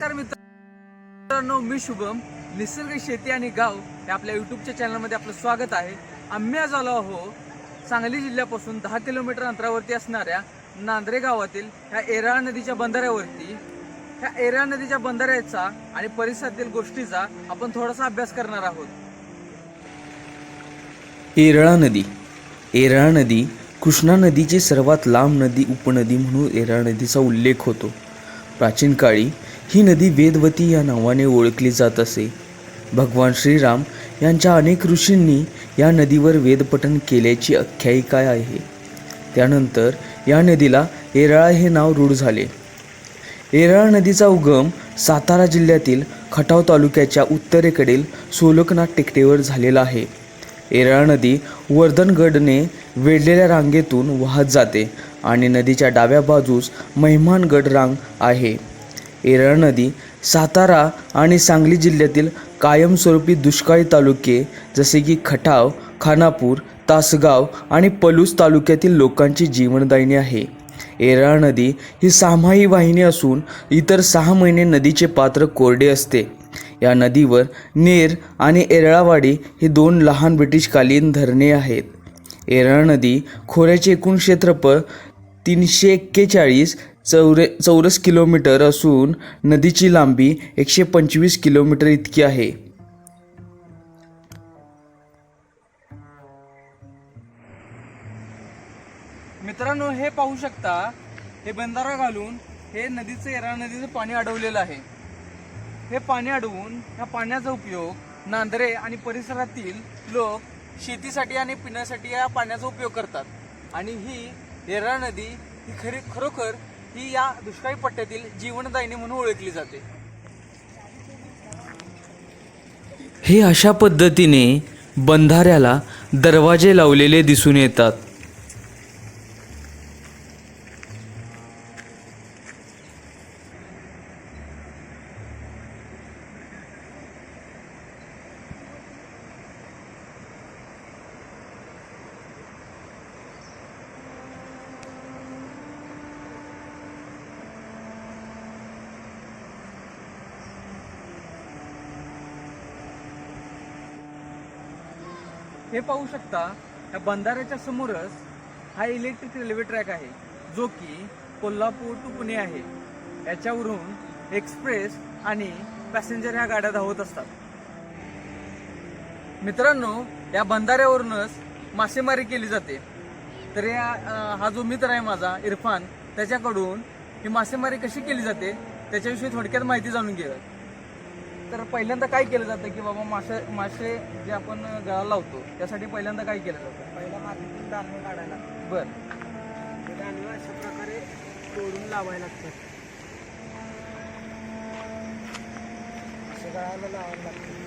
नमस्कार मित्रांनो मी शुभम. निसर्ग शेती आणि गाव हे आपल्या युट्यूबच्या चॅनलमध्ये आपलं स्वागत आहे. आम्ही आज आलो आहो सांगली जिल्ह्यापासून दहा किलोमीटर अंतरावरती असणाऱ्या नांद्रे गावातील ह्या एराळ नदीच्या बंधाऱ्यावरती. ह्या एराळ नदीच्या बंधाऱ्याचा आणि परिसरातील गोष्टीचा आपण थोडासा अभ्यास करणार आहोत. एरळा नदी. एरळा नदी कृष्णा नदीची सर्वात लांब नदी उपनदी म्हणून एरळा नदीचा उल्लेख होतो. प्राचीन काळी ही नदी वेदवती या नावाने ओळखली जात असे. भगवान श्रीराम यांच्या अनेक ऋषींनी या नदीवर वेदपठन केल्याची आख्यायिका आहे? त्यानंतर या नदीला एराळा हे नाव रूढ झाले. एराळा नदीचा उगम सातारा जिल्ह्यातील खटाव तालुक्याच्या उत्तरेकडील सोलकनाथ टेकडीवर झालेला आहे. एरळा नदी वर्धनगडने वेढलेल्या रांगेतून वाहत जाते आणि नदीच्या डाव्या बाजूस महिमानगड रांग आहे. एरळ नदी सातारा आणि सांगली जिल्ह्यातील कायमस्वरूपी दुष्काळी तालुके जसे की खटाव खानापूर तासगाव आणि पलूस तालुक्यातील लोकांची जीवनदायिनी आहे. एरळा नदी ही सामाही वाहिनी असून इतर सहा महिने नदीचे पात्र कोरडे असते. या नदीवर नेर आणि एरळावाडी ही दोन लहान ब्रिटिशकालीन धरणे आहेत. एरळ नदी खोऱ्याचे एकूण क्षेत्रफळ तीनशे एक्केचाळीस चौरे चौरस किलोमीटर असून नदीची लांबी एकशे पंचवीस किलोमीटर इतकी आहे. मित्रांनो हे पाहू शकता हे बंधारा घालून हे नदीचं येरा नदीचं पाणी अडवलेलं आहे. हे पाणी अडवून ह्या पाण्याचा उपयोग नांदरे आणि परिसरातील लोक शेतीसाठी आणि पिण्यासाठी या पाण्याचा उपयोग करतात. आणि ही येरा नदी ही खरी खरोखर ही या दुष्काळी पट्ट्यातील जीवनदायिनी म्हणून ओळखली जाते. हे अशा पद्धतीने बंधाऱ्याला दरवाजे लावलेले दिसून येतात. हे पाहू शकता या बंधाऱ्याच्या समोरच हा इलेक्ट्रिक रेल्वे ट्रॅक आहे जो की कोल्हापूर टू पुणे आहे. याच्यावरून एक्सप्रेस आणि पॅसेंजर ह्या गाड्या धावत असतात. मित्रांनो या बंधाऱ्यावरूनच मासेमारी केली जाते. तर या हा जो मित्र आहे माझा इरफान त्याच्याकडून ही मासेमारी कशी केली जाते त्याच्याविषयी थोडक्यात माहिती जाणून घेऊया तर पहिल्यांदा काय केलं जातं की बाबा मासे मासे जे आपण गळा लावतो त्यासाठी पहिल्यांदा काय केलं जातं? पहिला मातीतून दाणं काढायला बर. ते अशा प्रकारे तोडून लावायला लागतात. असे गळाला लावायला लागतात.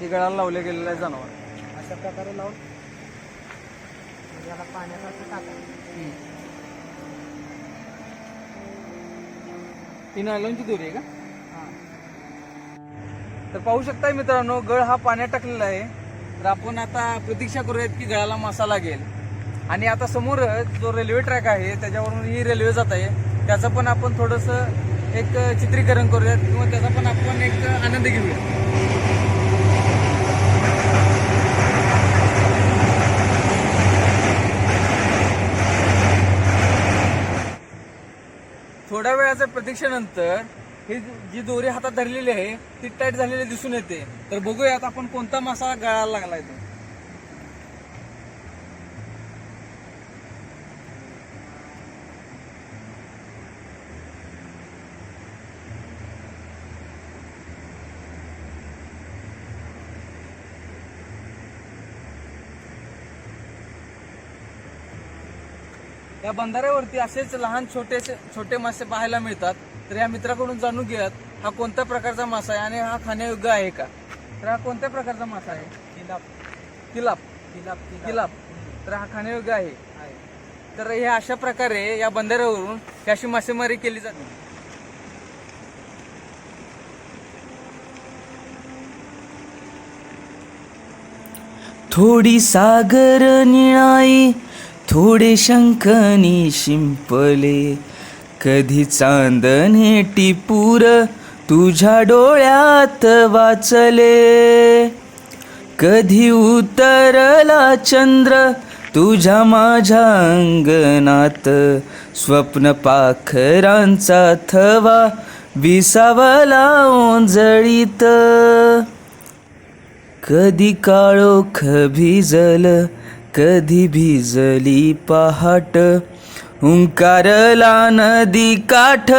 हे गळाला लावले गेलेलं आहे जनावर. अशा प्रकारे लावून याला पाण्यात असं टाकायचं ही नायलॉनची दोरी आहे का? तर पाहू शकताय मित्रांनो गळ हा पाण्यात टाकलेला आहे. तर आपण आता प्रतीक्षा करूयात की गळाला मासा लागेल. आणि आता समोरच जो रेल्वे ट्रॅक आहे त्याच्यावरून ही रेल्वे जात आहे. त्याचं पण आपण थोडंसं एक चित्रीकरण करूयात किंवा त्याचा पण आपण एक आनंद घेऊया थोड्या वेळाच्या प्रतीक्षेनंतर ही जी दोरी हातात धरलेली आहे ती टाईट झालेली दिसून येते. तर बघूयात आपण कोणता मासा गळायला लागलाय तो. या बंधाऱ्यावरती असेच लहान छोटे छोटे मासे पाहायला मिळतात. तर या मित्राकडून जाणून घेऊयात हा कोणत्या प्रकारचा मासा आहे आणि हा खाण्यायोग्य आहे का? तर हा कोणत्या प्रकारचा मासा आहे? किलाप किलाप किलाप किलाप तर हा खाण्यायोग्य आहे? आहे. तर हे अशा प्रकारे या बंधाऱ्यावरून ही अशी मासेमारी केली जाते. थोडी सागर निळाई थोडे शंखनी शिंपले. कधी चांदणे टिपूर तुझ्या डोळ्यात वाचले. कधी उतरला चंद्र तुझ्या माझ्या अंगणात. स्वप्न पाखरांचा थवा विसावला ओंजळीत कधी काळोख भिजल कधी भिजली पहाट? हुंकारला नदी काठ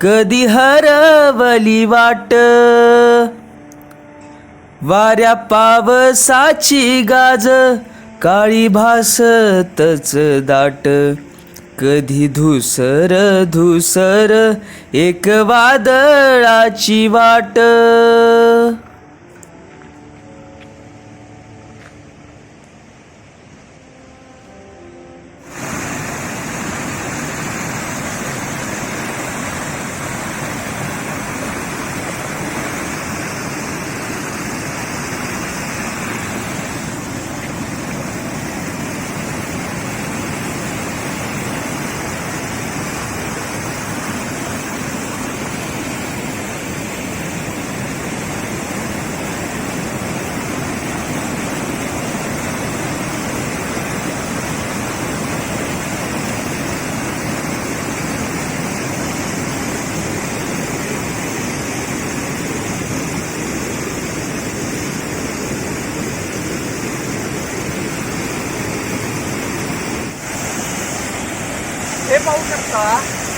कधी हरवली वाट? वाऱ्या पावसाची गाज काळी भासतच दाट. कधी धुसर धुसर एक वादळाची वाट हे पाहू शकता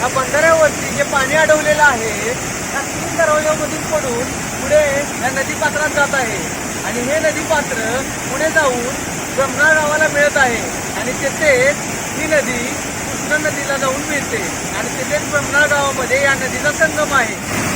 या बंधाऱ्यावरती जे पाणी अडवलेलं आहे त्या तीन दरवाजामधून पडून पुढे या नदी पात्रात जात आहे. आणि हे नदी पात्र पुढे जाऊन जमना गावाला मिळत आहे. आणि तेथेच ही नदी कृष्णा नदीला जाऊन मिळते. आणि तेथेच ब्रह्मनाळ गावामध्ये या नदीचा संगम आहे.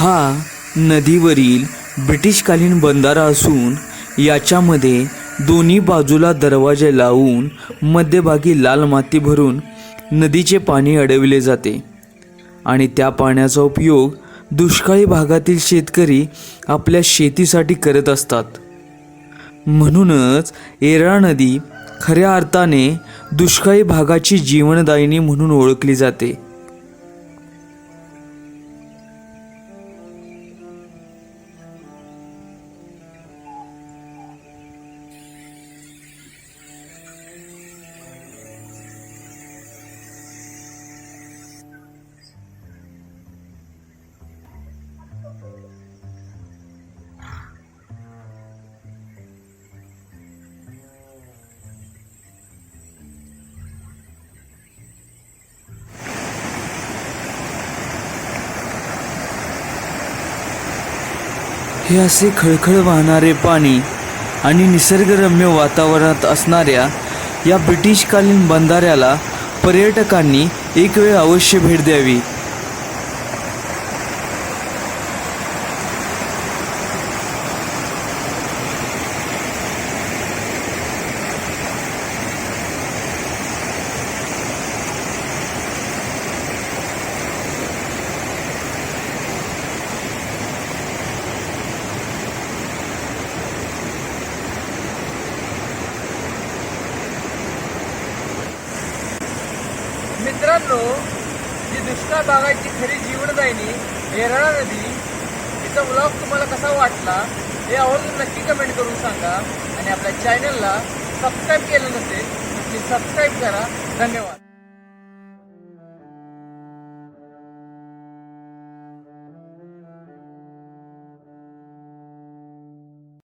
हा नदीवरील ब्रिटिशकालीन बंधारा असून याच्यामध्ये दोन्ही बाजूला दरवाजे लावून मध्यभागी लाल माती भरून नदीचे पाणी अडविले जाते. आणि त्या पाण्याचा उपयोग दुष्काळी भागातील शेतकरी आपल्या शेतीसाठी करत असतात. म्हणूनच एरा नदी खऱ्या अर्थाने दुष्काळी भागाची जीवनदायिनी म्हणून ओळखली जाते. हे असे खळखळ वाहणारे पाणी आणि निसर्गरम्य वातावरणात असणाऱ्या या ब्रिटिशकालीन बंधाऱ्याला पर्यटकांनी एक वेळ अवश्य भेट द्यावी मित्रांनो जी भागाची खरी जीवनदायिनी येराळा नदी. तिचा ब्लॉग तुम्हाला कसा वाटला हे आवर्जून नक्की कमेंट करून सांगा. आणि आपल्या चॅनलला सबस्क्राईब केलं नसेल तर सबस्क्राईब करा. धन्यवाद.